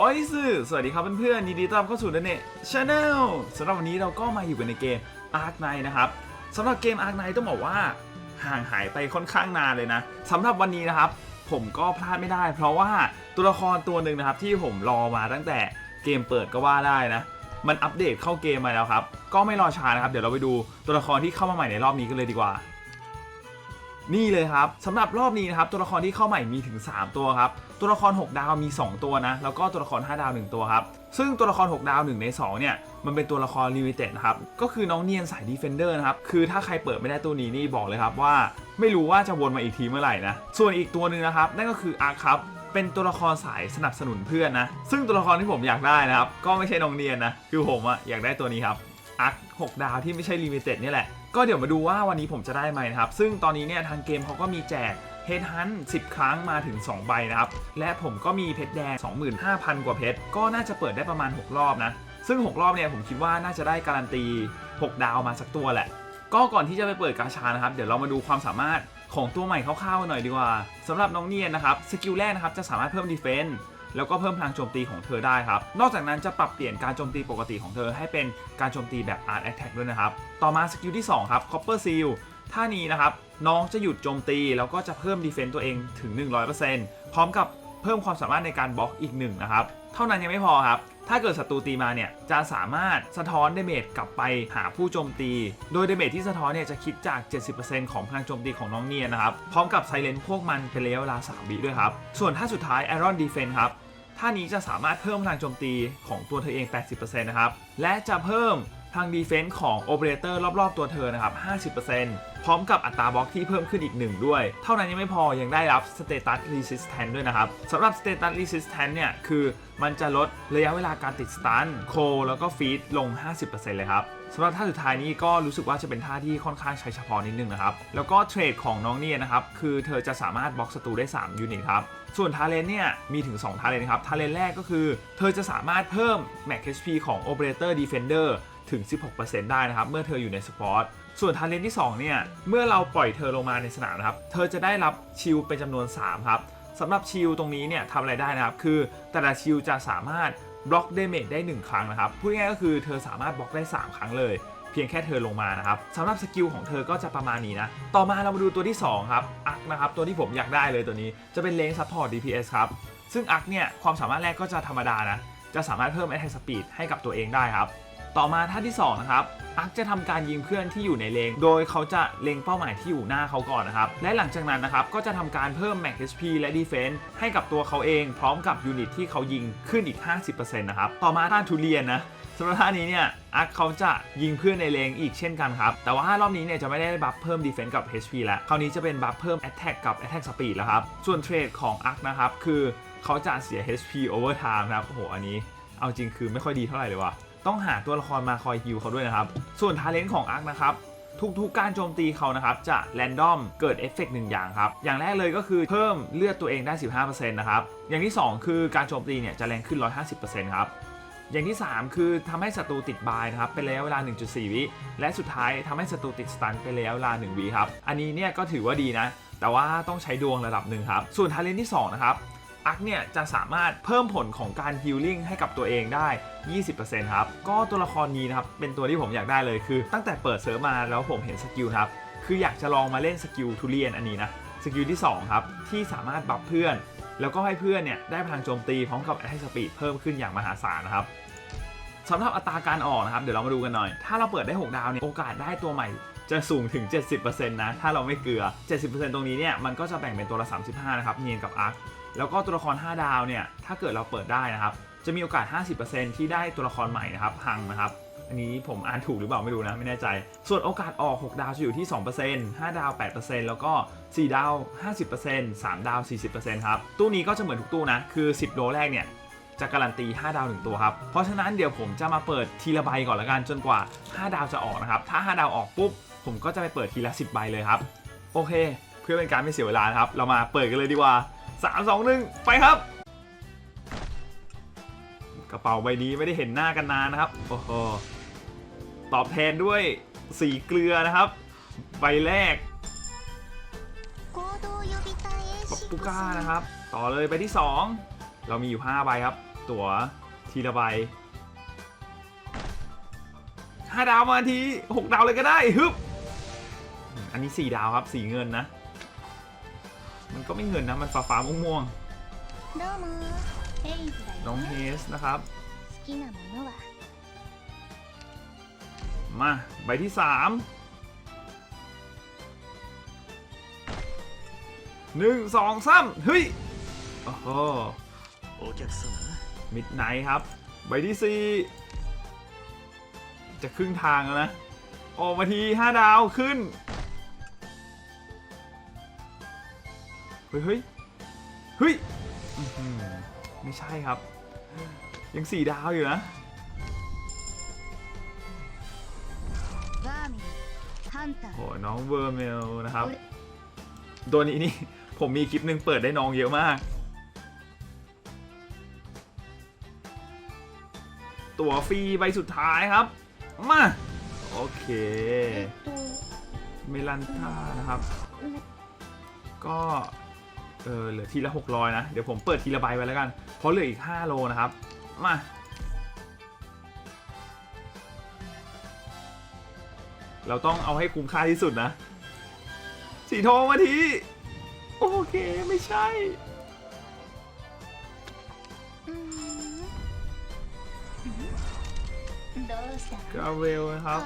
โอ้ยสื่อสวัสดีครับเพื่อนๆยินดีต้อนรับเข้าสู่เน็ตชาแนลสำหรับวันนี้เราก็มาอยู่กันในเกม Ark Knight นะครับสำหรับเกม Ark Knight ต้องบอกว่าห่างหายไปค่อนข้างนานเลยนะสำหรับวันนี้นะครับ ผมก็พลาดไม่ได้ เพราะว่าตัวละครตัวหนึ่งนะครับ ที่ผมรอมาตั้งแต่เกมเปิดก็ว่าได้นะ มันอัปเดตเข้าเกมมาแล้วครับ ก็ไม่รอช้านะครับ เดี๋ยวเราไปดูตัวละครที่เข้ามาใหม่ในรอบนี้กันเลยดีกว่า นี่เลยครับสำหรับรอบนี้นะครับตัวละครที่เข้าใหม่มีถึง 3 ตัวครับตัวละคร 6 ดาวมี 2 ตัวนะแล้วก็ตัวละคร 5 ดาว 1 ตัวครับซึ่งตัวละคร 6 ดาว 1 ใน 2 เนี่ย มันเป็นตัวละครลิมิเต็ดครับก็คือน้องเนียนสายดีเฟนเดอร์นะครับ คือถ้าใครเปิดไม่ได้ตัวนี้นี่บอกเลยครับว่า ไม่รู้ว่าจะวนมาอีกทีเมื่อไหร่นะ ส่วนอีกตัวหนึ่งนะครับ นั่นก็คืออาร์คครับเป็นตัวละครสายสนับสนุนเพื่อนนะ ซึ่งตัวละครที่ผมอยากได้นะครับ ก็ไม่ใช่น้องเนียนนะ คือผมอะอยากได้ตัวนี้ครับอาร์ค6ดาวที่ไม่ใช่ลิมิเต็ดนี่แหละ ก็เดี๋ยวมาดูว่าวันนี้ผมจะได้ไหมนะครับ ซึ่งตอนนี้เนี่ยทางเกมเขาก็มีแจกเฮดฮัน10ครั้งมาถึง 2 ใบนะครับ และผมก็มีเพชรแดง 25,000 กว่าเพชร ก็น่าจะเปิดได้ประมาณ 6 รอบนะ ซึ่ง 6 รอบเนี่ยผมคิดว่าน่าจะได้การันตี 6 ดาวมาสักตัวแหละ ก็ก่อนที่จะไปเปิดกาชานะครับ เดี๋ยวเรามาดูความสามารถของตัวใหม่คร่าวๆหน่อยดีกว่าสำหรับน้องเนียนนะครับ สกิลแรกนะครับจะสามารถเพิ่มดีเฟน แล้วก็เพิ่มพลังโจมตีของเธอได้ครับ นอกจากนั้นจะปรับเปลี่ยนการโจมตีปกติของเธอให้เป็นการโจมตีแบบ Art Attack ด้วยนะครับ ต่อมาสกิลที่ 2 ครับ Copper Seal ท่านี้นะครับ น้องจะหยุดโจมตี แล้วก็จะเพิ่มดีเฟนต์ตัวเองถึง 100%พร้อมกับเพิ่มความสามารถในการบล็อกอีกหนึ่งนะครับ เท่านั้นยังไม่พอครับ ถ้าเกิดศัตรูตีมาเนี่ยจะสามารถสะท้อนเดเมจกลับไปหาผู้โจมตี โดยเดเมจที่สะท้อนเนี่ยจะคิดจาก 70%ของพลังโจมตีของน้องเนียนะครับ พร้อมกับไซเลนพวกมันเป็นระยะเวลา 3 วิด้วยครับ ส่วนท่าสุดท้ายไอรอนดีเฟนครับท่านี้จะสามารถเพิ่มพลังโจมตีของตัวเธอเอง 80%นะครับ และจะเพิ่ม พลังดีเฟนส์ของโอเปอเรเตอร์รอบๆตัวเธอนะครับ 50%พร้อมกับอัตราบล็อกที่เพิ่มขึ้นอีกหนึ่งด้วย เท่านั้นยังไม่พอยังได้รับ Status Resistance ด้วยนะครับสำหรับ Status Resistance เนี่ย คือมันจะลดระยะเวลาการติดสตันโคแล้วก็ฟีดลง 50%เลยครับสำหรับท่าสุดท้ายนี้ก็รู้สึกว่าจะเป็นท่าที่ค่อนข้างใช้เฉพาะนิดนึงนะครับ แล้วก็เทรดของน้องเนี่ยนะครับ คือเธอจะสามารถบล็อกศัตรูได้ 3 ยูนิตครับ ส่วนทาเลนเนี่ย มีถึง 2 ทาเลนครับ ทาเลนแรกก็คือ เธอจะสามารถเพิ่ม Max HP ของ Operator Defender ถึง 16%ได้นะครับ เมื่อเธออยู่ในสปอร์ต ส่วนทาเลนที่ 2 เนี่ย เมื่อเราปล่อยเธอลงมาในสนามนะครับ เธอจะได้รับชิลเป็นจำนวน 3 ครับสำหรับชิลตรงนี้เนี่ยทำอะไรได้นะครับ คือแต่ละชิลจะสามารถบล็อกเดเมจได้ 1 ครั้งนะครับ พูดง่ายก็คือเธอสามารถบล็อกได้ 3 ครั้งเลย เพียงแค่เธอลงมานะครับสำหรับสกิลของเธอก็จะประมาณนี้นะ ต่อมาเรามาดูตัวที่ 2 ครับ อักนะครับ ตัวที่ผมอยากได้เลยตัวนี้ จะเป็นเลนซัพพอร์ต DPS ครับ ซึ่งอักเนี่ยความสามารถแรกก็จะธรรมดานะ จะสามารถเพิ่ม attack speed ให้กับตัวเองได้ครับ ต่อมาท่าที่2นะครับอักจะทำการยิงเพื่อนที่อยู่ในเลง โดยเขาจะเล็งเป้าหมายที่อยู่หน้าเขาก่อนนะครับ และหลังจากนั้นนะครับ ก็จะทำการเพิ่ม max HP และ defense ให้กับตัวเขาเอง พร้อมกับยูนิตที่เขายิงขึ้นอีก 50%นะครับ ต่อมาท่าทุเรียนนะสำหรับท่านี้เนี่ยอาร์คเขาจะยิงเพื่อนในเลงอีกเช่นกันครับ แต่ว่ารอบนี้เนี่ยจะไม่ได้บัฟเพิ่ม defense กับ HP แล้วคราวนี้จะเป็นบัฟเพิ่ม attack กับ attack speed แล้วครับ ส่วนเทรดของอาร์คนะครับคือเขาจะเสีย HP over time นะครับโอ้โหอันนี้ เอาจริงคือไม่ค่อยดีเท่าไหร่เลยว่ะ ต้องหาตัวละครมาคอยฮิวเขาด้วยนะครับ ส่วนทาเลนต์ของอาร์คนะครับทุกๆการโจมตีเขานะครับจะแรนดอมเกิดเอฟเฟกต์หนึ่งอย่างครับ อย่างแรกเลยก็คือเพิ่มเลือดตัวเองได้ 15%นะครับ อย่างที่ 2 คือการโจมตีเนี่ยจะแรงขึ้น 150%ครับ อย่างที่ 3 คือทำให้ศัตรูติดบายนะครับเป็นระยะเวลา 1.4 วิ และสุดท้ายทำให้ศัตรูติดสตันเป็นระยะเวลา 1 วิครับ อันนี้เนี่ยก็ถือว่าดีนะ แต่ว่าต้องใช้ดวงระดับหนึ่งครับ ส่วนทาเลนที่2นะครับ อักเนี่ยจะสามารถเพิ่มผลของการฮิลลิ่งให้กับตัวเองได้ 20%ครับ ก็ตัวละครนี้นะครับ เป็นตัวที่ผมอยากได้เลยคือ ตั้งแต่เปิดเซิร์ฟมาแล้วผมเห็นสกิลครับ คืออยากจะลองมาเล่นสกิลทุเรียนอันนี้นะ สกิลที่ 2 ครับ ที่สามารถบัฟเพื่อน แล้วก็ให้เพื่อนเนี่ยได้พลังโจมตีพร้อมกับ attack speed เพิ่มขึ้นอย่างมหาศาลนะครับสำหรับอัตราการออกนะครับ เดี๋ยวเรามาดูกันหน่อย ถ้าเราเปิดได้ 6 ดาวเนี่ย โอกาสได้ตัวใหม่จะสูงถึง 70%นะ ถ้าเราไม่เกลือ 70%ตรงนี้เนี่ย มันก็จะแบ่งเป็นตัวละ 35 นะครับ เนียนกับอาร์ค แล้วก็ตัวละคร 5 ดาวเนี่ยถ้าเกิดเราเปิดได้นะครับ จะมีโอกาส 50%ที่ได้ตัวละครใหม่นะครับพังนะครับอันนี้ผมอ่านถูกหรือเปล่าไม่รู้นะไม่แน่ใจ ส่วนโอกาสออก 6 ดาวจะอยู่ที่ 2% 5 ดาว 8%แล้วก็ 4 ดาว 50% 3 ดาว 40%ครับ ตู้นี้ก็จะเหมือนทุกตู้นะ คือ 10 โลแรกเนี่ย จะการันตี 5 ดาว 1 ตัวครับ เพราะฉะนั้นเดี๋ยวผมจะมาเปิดทีละใบก่อนละกันจนกว่า 5 ดาวจะออกนะครับ ถ้า 5 ดาวออกปุ๊บ ผมก็จะไปเปิดทีละ 10 ใบเลยครับ โอเค เพื่อเป็นการไม่เสียเวลาครับ เรามาเปิดกันเลยดีกว่า 3 2 1ไปครับ กระเป๋าใบนี้ไม่ได้เห็นหน้ากันนานนะครับโอ้โหตอบแทนด้วยสีเกลือนะครับ ใบแรกปูก้านะครับ ต่อเลยไปที่ 2 เรามีอยู่ 5 ใบครับ ตั๋วทีละใบ5ดาวมาที 6 ดาวเลยก็ได้ฮึบอันนี้ 4 ดาวครับ สีเงินนะ มันก็ไม่เงินนะ มันฟ้าฟ้าๆม่วง どうもヘイズだ ๆ よ น้องเฮสนะครับ 好きなものは มาใบที่ 3 หนึ่งสองสามเฮ้ย โอ้โห お客様 มิดไนท์ครับ ใบที่ 4 จะครึ่งทางแล้วนะ ออกมาที 5 ดาวขึ้น เฮ้ยเฮ้ยเฮ้ยไม่ใช่ครับ ยังสี่ดาวอยู่นะโอ้น้องเวอร์เมลนะครับ ตัวนี้นี่ ผมมีคลิปหนึ่งเปิดได้น้องเยอะมาก ตั๋วฟรีใบสุดท้ายครับ มา โอเค เมลันท่านะครับ ก็ เออเหลือทีละ600นะ เดี๋ยวผมเปิดทีละใบไว้แล้วกัน เพราะเหลืออีก 5 โลนะครับ มาเราต้องเอาให้คุ้มค่าที่สุดนะ สีทองมาที โอเคไม่ใช่ กาเวลนะครับ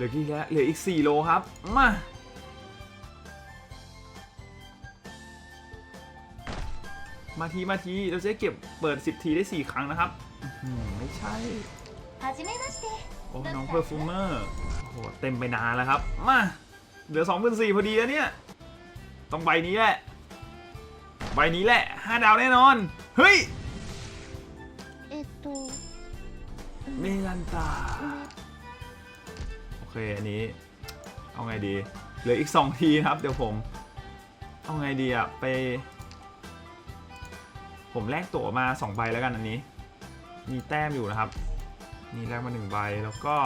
หลือกี่แล้วเหลืออีก 4 โลครับ มามาทีมาทีเราจะเก็บเปิด 10 ทีได้ 4 ครั้งนะครับไม่ใช่โอ้น้องเพอร์ฟูเมอร์โหเต็มไปนานแล้วครับ มา เหลือ2 4 0 0พอดีแล้วเนี่ย ต้องใบนี้แหละ ใบนี้แหละ 5 ดาวแน่นอน เฮ้ยเมลันตา เคอันนี้ เอาไงดีเหลืออีก 2 ทีนะครับ เดี๋ยวผม เอาไงดีอะไป ผมแลกตั๋วมา 2 ใบแล้วกันอันนี้ มีแต้มอยู่นะครับ นี่แลกมา1ใบแล้วก็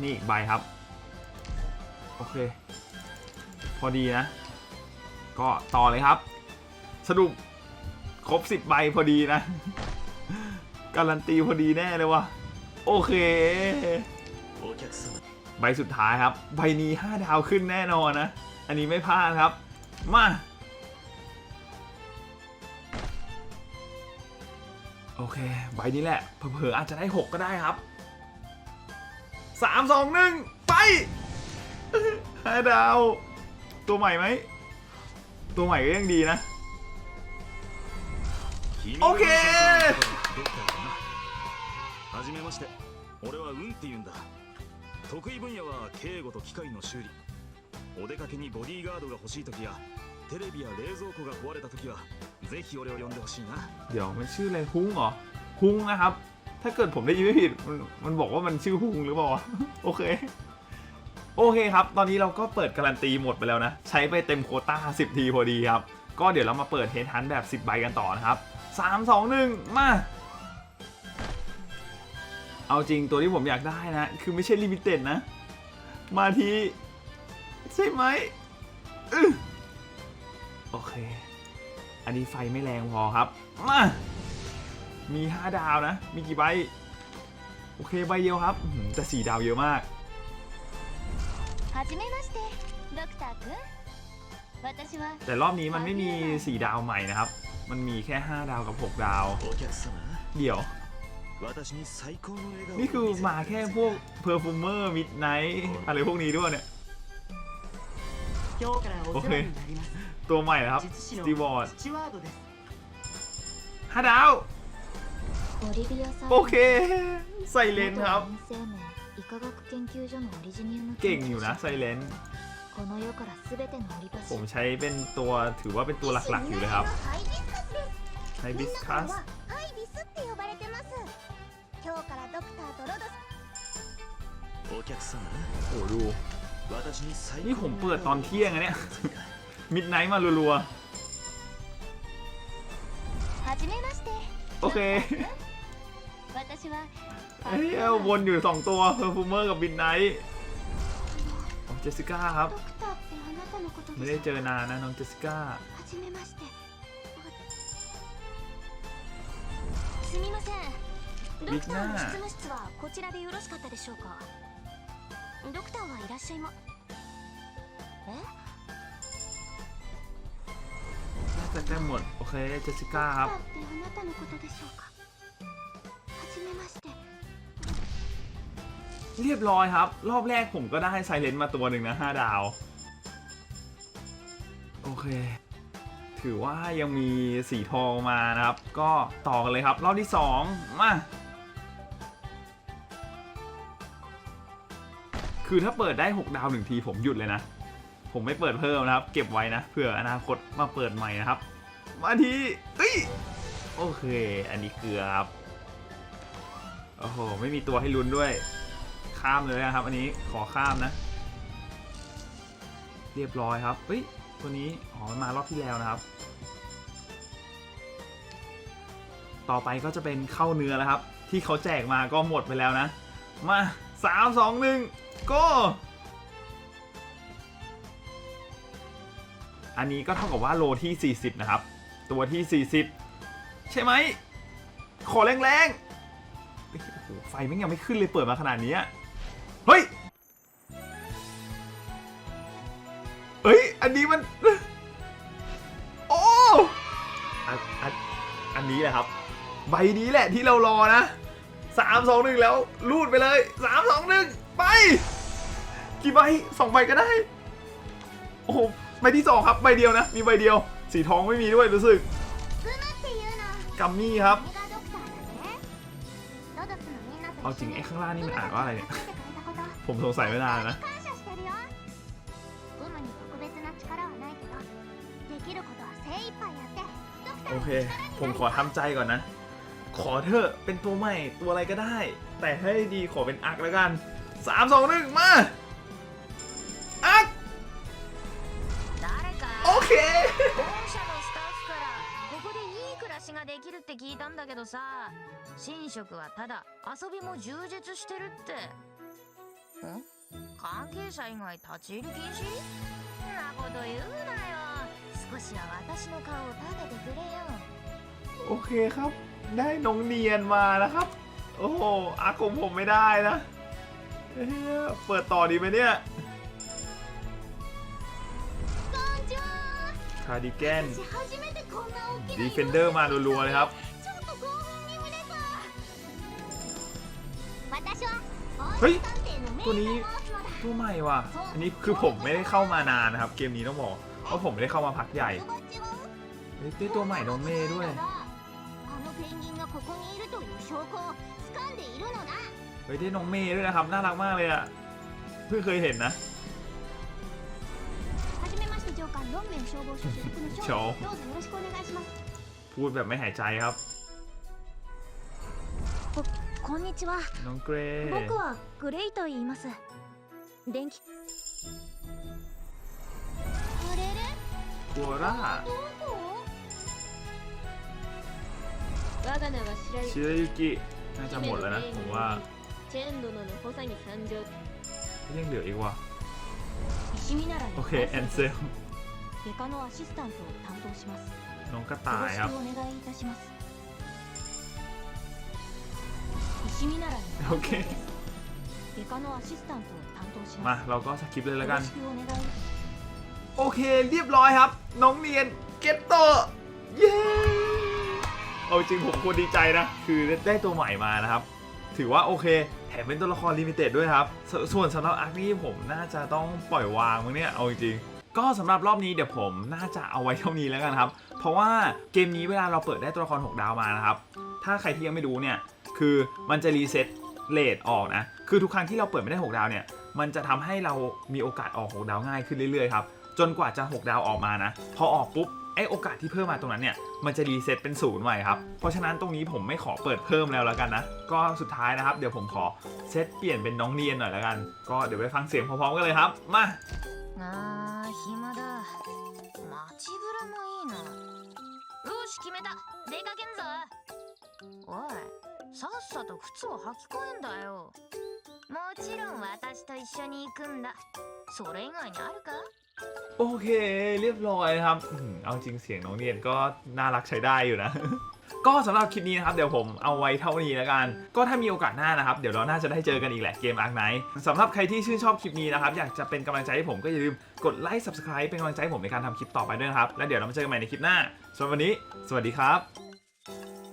นี่อีกใบครับ โอเค พอดีนะ ก็ต่อเลยครับ สรุปครบ 10 ใบพอดีนะ การันตีพอดีแน่เลยว่ะ โอเค ใบสุดท้ายครับ ใบนี้ 5 ดาวขึ้นแน่นอนนะ อันนี้ไม่พลาดครับ มา โอเค ใบนี้แหละ เผลอๆอาจจะได้ 6 ก็ได้ครับ 3 2 1 ไป 5 ดาว ตัวใหม่ไหม ตัวใหม่ก็ยังดีนะ โอเค じめまして俺はウンって言うんだ得意分野は警護と機械の修理お出かけにボディーガードが欲しい時やテレビや冷蔵庫が壊れた時はぜひ俺を呼んでほしいな เดี๋ยวมันชื่ออะไรฮุ้งเหรอฮุ้งนะครับ ถ้าเกิดผมได้ยินไม่ผิดมันมันบอกว่ามันชื่อฮุ้งหรือเปล่าวะ โอเค โอเคครับ ตอนนี้เราก็เปิดการันตีหมดไปแล้วนะ ใช้ไปเต็มโควต้า 10 ทีพอดีครับ ก็เดี๋ยวเรามาเปิดเฮดฮันแบบ 10 ใบกันต่อนะครับ 3 2 1 มา เอาจริงตัวที่ผมอยากได้นะ คือไม่ใช่ลิมิเต็ดนะ มาที ใช่ไหมอโอเค อันนี้ไฟไม่แรงพอครับ มา มีห้าดาวนะ มีกี่ใบ โอเคใบเดียวครับ แต่สี่ดาวเยอะมากแต่รอบนี้มันไม่มีสี่ดาวใหม่นะครับ มันมีแค่ห้าดาวกับหกดาว เดี๋ยว นี่คือมาแค่พวกเพอร์ฟูเมอร์มิดไนท์อะไรพวกนี้ด้วยเนี่ย โอเค ตัวใหม่นะครับจีบอร์ดห้าดาว โอเค ไซเลนครับ เก่งอยู่นะไซเลนผมใช้เป็นตัวถือว่าเป็นตัวหลักๆอยู่เลยครับ ใช้บิสคัส 今日からドクターとロドスお客様 โอ้ดู 私に最 นี่ 高 ผม の เปิดตอนเที่ยงอะเนี่ย 笑顔を見せてください มิดไนท์มารัว はじめましてโอเค 私 私は เอ้ยวนอยู่สองตัวเพอร์ฟูเมอร์กับบินไนท์เจสสิก้าครับ ドクターってあなたのこと ไม่ で ได้ す เจอนานนะน้องเจสสิก้า ドクターの執務室はこちらでよろしかったでしょうかドクターはいらっしゃいまえ น่าจะใกล้หมด โอเคเจสสิก้าครับ ドクターってあなたのことでしょうかはじめまして เรียบร้อยครับ รอบแรกผมก็ได้ไซเลนต์มาตัวหนึ่งนะ 5 ดาว โอเค ถือว่ายังมีสีทองมานะครับ ก็ต่อกันเลยครับ รอบที่ 2 มา คือถ้าเปิดได้ 6 ดาวหนึ่งทีผมหยุดเลยนะ ผมไม่เปิดเพิ่มนะครับ เก็บไว้นะเผื่ออนาคตมาเปิดใหม่นะครับ มาทีเอ้ยโอเค อันนี้เกลือครับโอ้โหไม่มีตัวให้ลุ้นด้วย ข้ามเลยนะครับ อันนี้ขอข้ามนะ เรียบร้อยครับเฮ้ยตัวนี้อ๋อมันมารอบที่แล้วนะครับ ต่อไปก็จะเป็นเข้าเนื้อแล้วครับ ที่เขาแจกมาก็หมดไปแล้วนะ มา สามสองหนึ่งก็อันนี้ก็เท่ากับว่าโลที่ 40 นะครับ ตัวที่ 40 ใช่ไหม ขอแรงๆโอ้โหไฟไม่ยังไม่ขึ้นเลยเปิดมาขนาดนี้ เฮ้ย เฮ้ย อันนี้มัน โอ้อันอันอันนี้แหละครับ ใบนี้แหละที่เรารอนะ สามสองหนึ่งแล้วลูดไปเลยสามสองหนึ่งไปกี่ใบสองใบก็ได้ โอ้โหใบที่สองครับใบเดียวนะ มีใบเดียว สีทองไม่มีด้วยรู้สึกกัมมี่ครับเอาจริงไอ้ข้างล่างนี่มันอ่านว่าอะไรเนี่ย ผมสงสัยไม่นานนะโอเค ผมขอทำใจก่อนนะ ขอเถอะเป็นตัวใหม่ ตัวอะไรก็ได้ แต่ให้ดีขอเป็นอักแล้วกันสามสองหนึ่งมา อัก 誰か โอเค 本社のスタッフからここでいい暮らしができるって聞いたんだけどさ寝食はただ遊びも充実してるってん関係者以外立ち入り禁止んなこと言うなよ少しは私の顔を立ててくれよ โอเคครับ ได้น้องเนียนมานะครับ โอ้โหอาคมผมไม่ได้นะเปิดต่อดีไหมเนี่ยคาร์ดิแกนดีเฟนเดอร์มาลัวๆเลยครับเฮ้ยตัวนี้ตัวใหม่ว่ะ อันนี้คือผมไม่ได้เข้ามานานนะครับ เกมนี้ต้องบอกเพราะผมไม่ได้เข้ามาพักใหญ่ได้ตัวใหม่โดนเมย์ด้วย ペンギンがここにいるという証拠を掴んでいるのだ เฮ้ยได้น้องเมย์ด้วยนะครับ น่ารักมากเลยอะเพิ่งเคยเห็นนะ はじめまして上官ロンメン消防署所属のショ翔ーどうぞよろしくお願いします พูดแบบไม่หายใจครับ こんにちは น้องเกรย์ 僕はグレイと言います電気あれれ กัวร่า ど 我が名は白雪 ชิรายุกิน่าจะหมดแล้วนะ ผมว่า チェン殿の補佐に参上 ยังเหลืออีกว่ะ 石見習い โอ の เคแอนเซล 外科のアシスタントを担当します น้องกระ よ ต่าย ろし ครับ くお願いいたします石見習いの โอเค 外科のアシスタントを担当し มา ます เราก็สคิปเลยแล้วกัน よろしくお願い โอเค เรียบร้อยครับ น้องเนียนเกตโตเย้ เอาจริงผมควรดีใจนะ คือได้ตัวใหม่มานะครับ ถือว่าโอเค แถมเป็นตัวละครลิมิเต็ดด้วยครับสส่วนสำหรับอาร์คนี่ผมน่าจะต้องปล่อยวางมั้งเนี่ยเอาจริงก็สำหรับรอบนี้เดี๋ยวผมน่าจะเอาไว้เท่านี้แล้วกันครับ เพราะว่าเกมนี้เวลาเราเปิดได้ตัวละคร 6 ดาวมานะครับ ถ้าใครที่ยังไม่รู้เนี่ย คือมันจะรีเซ็ตเลทออกนะ คือทุกครั้งที่เราเปิดไม่ได้ 6 ดาวเนี่ย มันจะทำให้เรามีโอกาสออก 6 ดาวง่ายขึ้นเรื่อยๆครับ จนกว่าจะ 6 ดาวออกมานะ พอออกปุ๊บ ไอโอกาสที่เพิ่มมาตรงนั้นเนี่ย มันจะรีเซ็ตเป็นศูนย์ใหม่ครับ เพราะฉะนั้นตรงนี้ผมไม่ขอเปิดเพิ่มแล้วแล้วกันนะ ก็สุดท้ายนะครับ เดี๋ยวผมขอเซตเปลี่ยนเป็นน้องเนียนหน่อยแล้วกัน ก็เดี๋ยวไปฟังเสียงพร้อมๆกันเลยครับ มา あー暇だ街ぶらもいいなよし決めた出かけんぞおい さっさと靴を履き替えんだよもちろん私と一緒に行くんだそれ以外にあるか โอเคเรียบร้อยนะครับอื้อหือเอาจริงเสียงน้องเนียนก็น่ารักใช้ได้อยู่นะ ก็สำหรับคลิปนี้นะครับ เดี๋ยวผมเอาไว้เท่านี้แล้วกัน ก็ถ้ามีโอกาสหน้านะครับ เดี๋ยวเราน่าจะได้เจอกันอีกแหละเกมอาร์คไนท์สำหรับใครที่ชื่นชอบคลิปนี้นะครับ อยากจะเป็นกำลังใจให้ผมก็อย่าลืมกดไลค์ subscribe เป็นกำลังใจให้ผมในการทำคลิปต่อไปด้วยนะครับ แล้วเดี๋ยวเรามาเจอกันใหม่ในคลิปหน้าสำหรับวันนี้ สวัสดีครับ